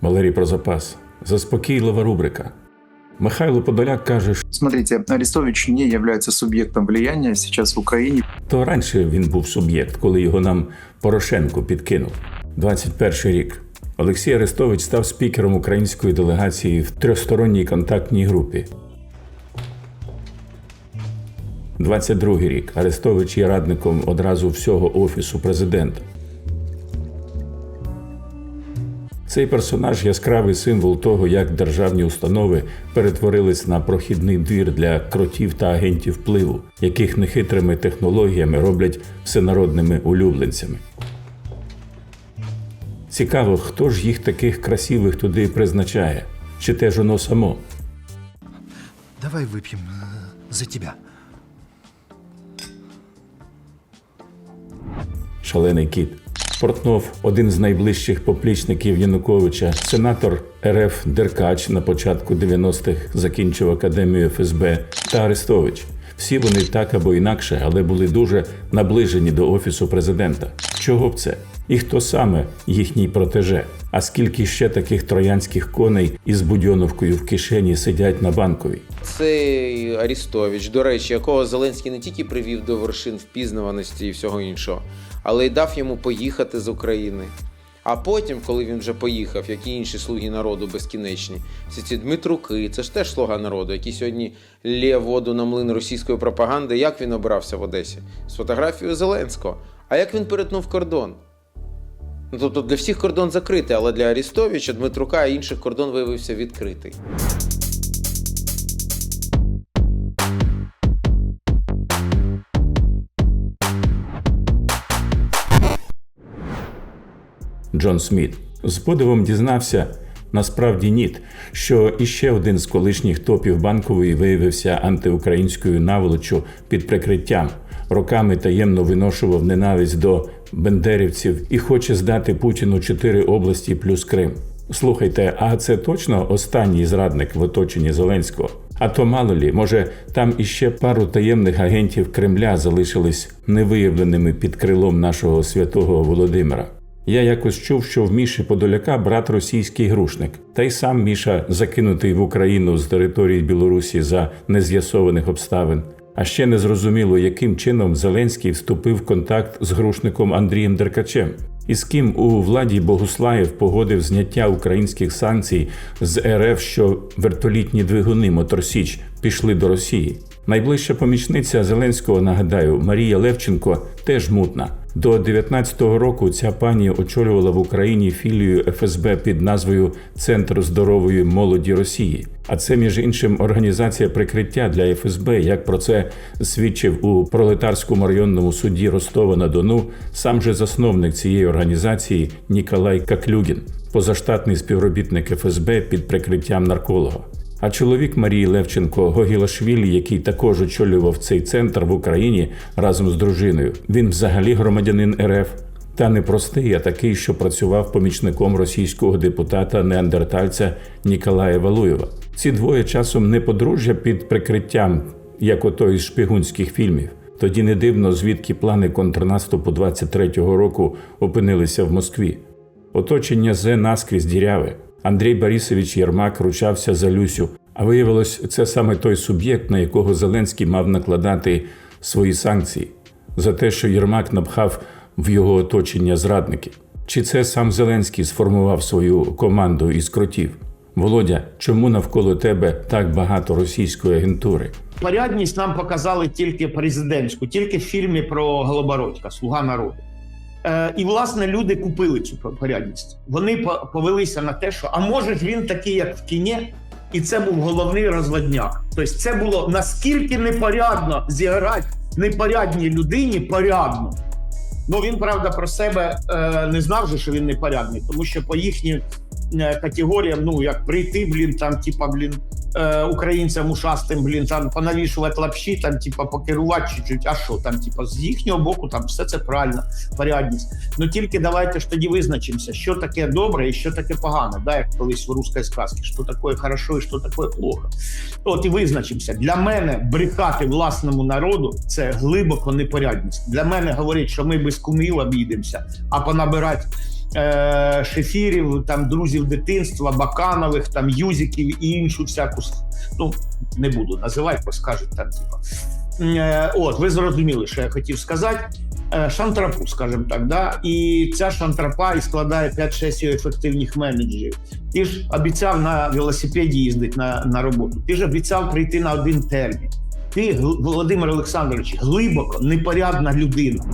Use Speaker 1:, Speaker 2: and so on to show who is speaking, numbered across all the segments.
Speaker 1: Валерій про запас. Заспокійлива рубрика. Михайло Подоляк каже,
Speaker 2: Смотрите, Арестович не является субъектом влияния сейчас в Украине.
Speaker 1: то раніше він був суб'єкт, коли його нам Порошенко підкинув. 21 рік. Олексій Арестович став спікером української делегації в трьохсторонній контактній групі. 22 рік. Арестович є радником одразу всього офісу президента. Цей персонаж яскравий символ того, як державні установи перетворились на прохідний двір для кротів та агентів впливу, яких нехитрими технологіями роблять всенародними улюбленцями. Цікаво, хто ж їх таких красивих туди призначає? Чи теж воно само?
Speaker 3: Давай выпьем э, за тебя.
Speaker 1: Шалений кіт. Портнов, один з найближчих поплічників Януковича, сенатор РФ Деркач на початку 90-х закінчив академію ФСБ та Арестович. Всі вони так або інакше, але були дуже наближені до офісу президента. Чого б це? І хто саме їхній протеже? А скільки ще таких троянських коней із будьоновкою в кишені сидять на банковій?
Speaker 4: Цей Арістович, до речі, якого Зеленський не тільки привів до вершин впізнаваності і всього іншого, але й дав йому поїхати з України. А потім, коли він вже поїхав, як і інші слуги народу безкінечні, всі ці Дмитруки, це ж теж слуга народу, який сьогодні лє воду на млин російської пропаганди, як він обрався в Одесі? З фотографією Зеленського. А як він перетнув кордон? Ну, тобто для всіх кордон закритий, але для Арістовича, Дмитрука і інших кордон виявився відкритий.
Speaker 1: Джон Сміт. З подивом дізнався, насправді ніт, що іще один з колишніх топів банкової виявився антиукраїнською наволочу під прикриттям, роками таємно виношував ненависть до бендерівців і хоче здати Путіну чотири області плюс Крим. Слухайте, а це точно останній зрадник в оточенні Зеленського? А то мало лі, може, там іще пару таємних агентів Кремля залишились невиявленими під крилом нашого святого Володимира. Я якось чув, що в Міші Подоляка брат російський грушник, та й сам Міша закинутий в Україну з території Білорусі за нез'ясованих обставин. А ще не зрозуміло, яким чином Зеленський вступив в контакт з грушником Андрієм Деркачем, і з ким у владі Богуслаєв погодив зняття українських санкцій з РФ, що вертолітні двигуни Моторсіч пішли до Росії. Найближча помічниця Зеленського, нагадаю, Марія Левченко теж мутна. До 19-го року ця пані очолювала в Україні філію ФСБ під назвою Центр здорової молоді Росії. А це, між іншим, організація прикриття для ФСБ. Як про це свідчив у пролетарському районному суді Ростова на Дону сам же засновник цієї організації Ніколай Каклюгін, позаштатний співробітник ФСБ під прикриттям нарколога. А чоловік Марії Левченко Гогілашвілі, який також очолював цей центр в Україні разом з дружиною, він взагалі громадянин РФ. Та не простий, а такий, що працював помічником російського депутата неандертальця Ніколая Валуєва. Ці двоє часом не подружжя під прикриттям, як ото із шпигунських фільмів. Тоді не дивно, звідки плани контрнаступу 23-го року опинилися в Москві. Оточення Зе наскрізь діряве. Андрій Борисович Єрмак ручався за Люсю. А виявилось, це саме той суб'єкт, на якого Зеленський мав накладати свої санкції за те, що Єрмак напхав в його оточення зрадників. Чи це сам Зеленський сформував свою команду із кротів? Володя, чому навколо тебе так багато російської агентури?
Speaker 5: Порядність нам показали тільки президентську, тільки в фільмі про Голобородька Слуга народу. Е, і, власне, люди купили цю порядність. Вони повелися на те, що а може ж він такий, як в кіні, і це був головний розводняк. Тобто, це було наскільки непорядно зіграти непорядній людині порядно. Ну він правда про себе е, не знав, же, що він непорядний, тому що по їхнім е, категоріям, ну як прийти, блін, там, типа, блін, е, українцям ушастим, блін, там понавішувати лапші, там, типа, покерувати чуть-чуть. А що там, типа, з їхнього боку, там все це правильно, порядність. Ну тільки давайте ж тоді визначимося, що таке добре і що таке погане. Да, як колись в русській сказці, що таке хорошо і що таке плохо. От і визначимося. Для мене брехати власному народу це глибоко непорядність. Для мене говорить, що ми без кумів обійдемося, а понабирати е, шефірів, там друзів дитинства, Баканових, там Юзіків і іншу всяку ну не буду називати, бо скажуть там, типа. Е, От, ви зрозуміли, що я хотів сказати. Е, Шантрапу, скажімо так, да? і ця шантрапа і складає 5-6 ефективних менеджерів. Ти ж обіцяв на велосипеді їздити на, на роботу. Ти ж обіцяв прийти на один термін. Ти, Володимир Олександрович, глибоко непорядна людина.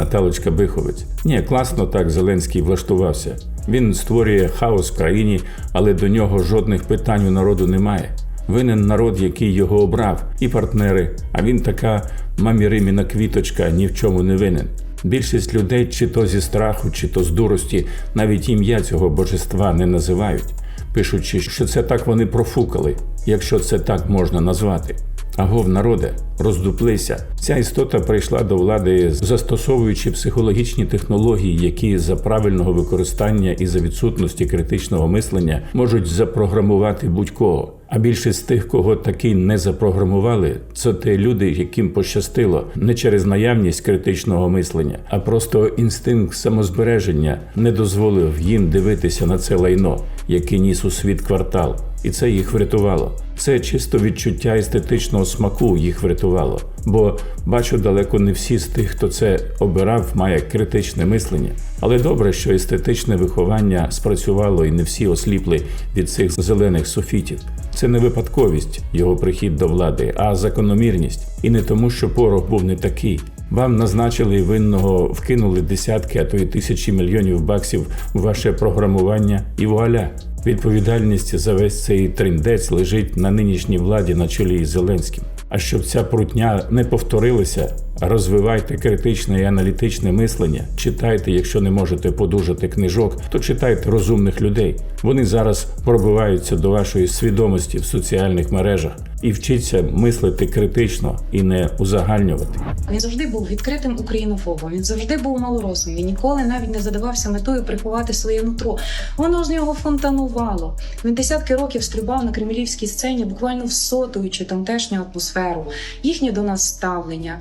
Speaker 1: Наталочка Биховець. Ні, класно так Зеленський влаштувався. Він створює хаос в країні, але до нього жодних питань у народу немає. Винен народ, який його обрав, і партнери. А він така маміриміна квіточка, ні в чому не винен. Більшість людей, чи то зі страху, чи то з дурості, навіть ім'я цього божества не називають, пишучи, що це так вони профукали, якщо це так можна назвати. Агов, народе, роздуплися. Ця істота прийшла до влади, застосовуючи психологічні технології, які за правильного використання і за відсутності критичного мислення можуть запрограмувати будь-кого. А більшість тих, кого таки не запрограмували, це ті люди, яким пощастило не через наявність критичного мислення, а просто інстинкт самозбереження не дозволив їм дивитися на це лайно, яке ніс у світ квартал, і це їх врятувало. Це чисто відчуття естетичного смаку їх врятувало. Бо бачу, далеко не всі з тих, хто це обирав, має критичне мислення. Але добре, що естетичне виховання спрацювало і не всі осліпли від цих зелених софітів. Це не випадковість його прихід до влади, а закономірність. І не тому, що порох був не такий. Вам назначили винного, вкинули десятки, а то й тисячі мільйонів баксів в ваше програмування і вуаля. Відповідальність за весь цей триндець лежить на нинішній владі на чолі із Зеленським. А щоб ця прутня не повторилася, розвивайте критичне і аналітичне мислення. Читайте, якщо не можете подужати книжок, то читайте розумних людей. Вони зараз пробиваються до вашої свідомості в соціальних мережах і вчіться мислити критично і не узагальнювати.
Speaker 6: Він завжди був відкритим українофобом. Він завжди був малоросом. Він ніколи навіть не задавався метою приховати своє нутро. Воно з нього фонтанувало. Він десятки років стрибав на кремлівській сцені, буквально всотуючи тамтешню атмосферу, їхнє до нас ставлення,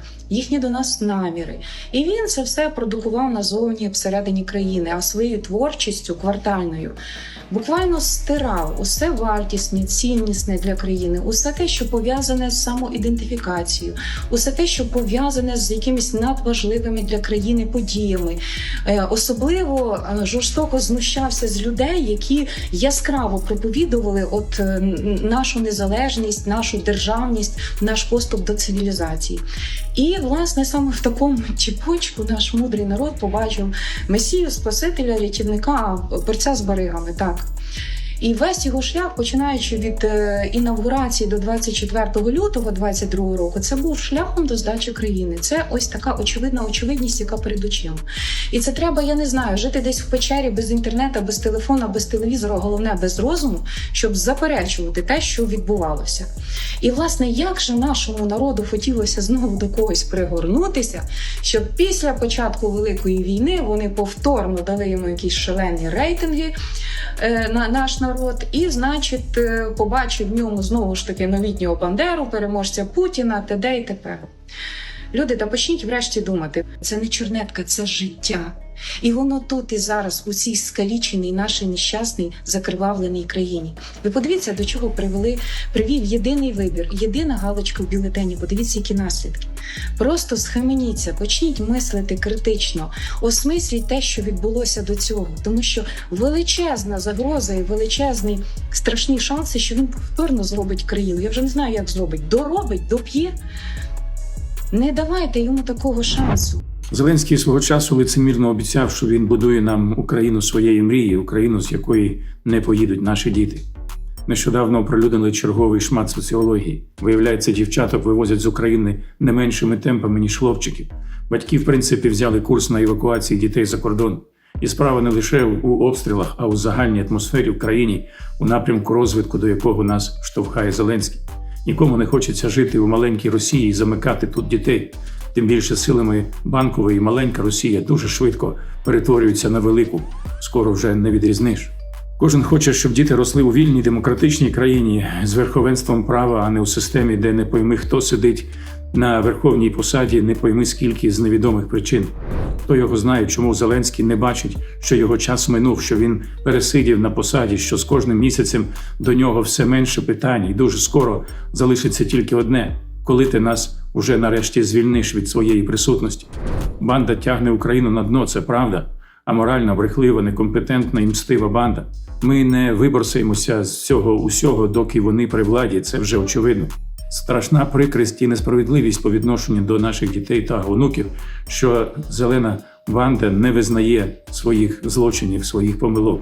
Speaker 6: їхні до нас наміри. І він це все продукував назовні всередині країни, а своєю творчістю квартальною. Буквально стирав усе вартісне, ціннісне для країни, усе те, що пов'язане з самоідентифікацією, усе те, що пов'язане з якимись надважливими для країни подіями. Е, Особливо е, жорстоко знущався з людей, які яскраво проповідували от е, нашу незалежність, нашу державність, наш поступ до цивілізації. І власне саме в такому чіпочку наш мудрий народ побачив месію, спасителя, рятівника, борця з баригами. Так. І весь його шлях, починаючи від е, інавгурації до 24 лютого 22 року, це був шляхом до здачі країни. Це ось така очевидна очевидність, яка перед очима. І це треба, я не знаю, жити десь в печері без інтернету, без телефона, без телевізора, головне без розуму, щоб заперечувати те, що відбувалося. І власне, як же нашому народу хотілося знову до когось пригорнутися, щоб після початку великої війни вони повторно дали йому якісь шалені рейтинги на наш народ, і, значить, е, побачив в ньому знову ж таки новітнього Бандеру, переможця Путіна, т.д. і т.п. Люди, та почніть врешті думати, це не чорнетка, це життя. І воно тут і зараз, у цій скаліченій нашій нещасній закривавленій країні. Ви подивіться, до чого привели, привів єдиний вибір, єдина галочка в бюлетені. Подивіться, які наслідки. Просто схаменіться, почніть мислити критично, осмисліть те, що відбулося до цього, тому що величезна загроза і величезні страшні шанси, що він повторно зробить країну. Я вже не знаю, як зробить. Доробить, доп'є. Не давайте йому такого шансу.
Speaker 1: Зеленський свого часу лицемірно обіцяв, що він будує нам Україну своєї мрії, Україну, з якої не поїдуть наші діти. Нещодавно оприлюднили черговий шмат соціології. Виявляється, дівчаток вивозять з України не меншими темпами, ніж хлопчиків. Батьки, в принципі, взяли курс на евакуації дітей за кордон. І справа не лише у обстрілах, а у загальній атмосфері в країні, у напрямку розвитку, до якого нас штовхає Зеленський. Нікому не хочеться жити у маленькій Росії і замикати тут дітей. Тим більше силами банкової маленька Росія дуже швидко перетворюється на велику. Скоро вже не відрізниш. Кожен хоче, щоб діти росли у вільній демократичній країні з верховенством права, а не у системі, де не пойми, хто сидить
Speaker 7: на верховній посаді не пойми скільки з невідомих причин. Хто його знає, чому Зеленський не бачить, що його час минув, що він пересидів на посаді, що з кожним місяцем до нього все менше питань, і дуже скоро залишиться тільки одне: коли ти нас уже нарешті звільниш від своєї присутності. Банда тягне Україну на дно, це правда. А морально брехлива, некомпетентна і мстива банда. Ми не виборсаємося з цього усього, доки вони при владі. Це вже очевидно. Страшна прикрість і несправедливість по відношенню до наших дітей та онуків, що зелена банда не визнає своїх злочинів, своїх помилок.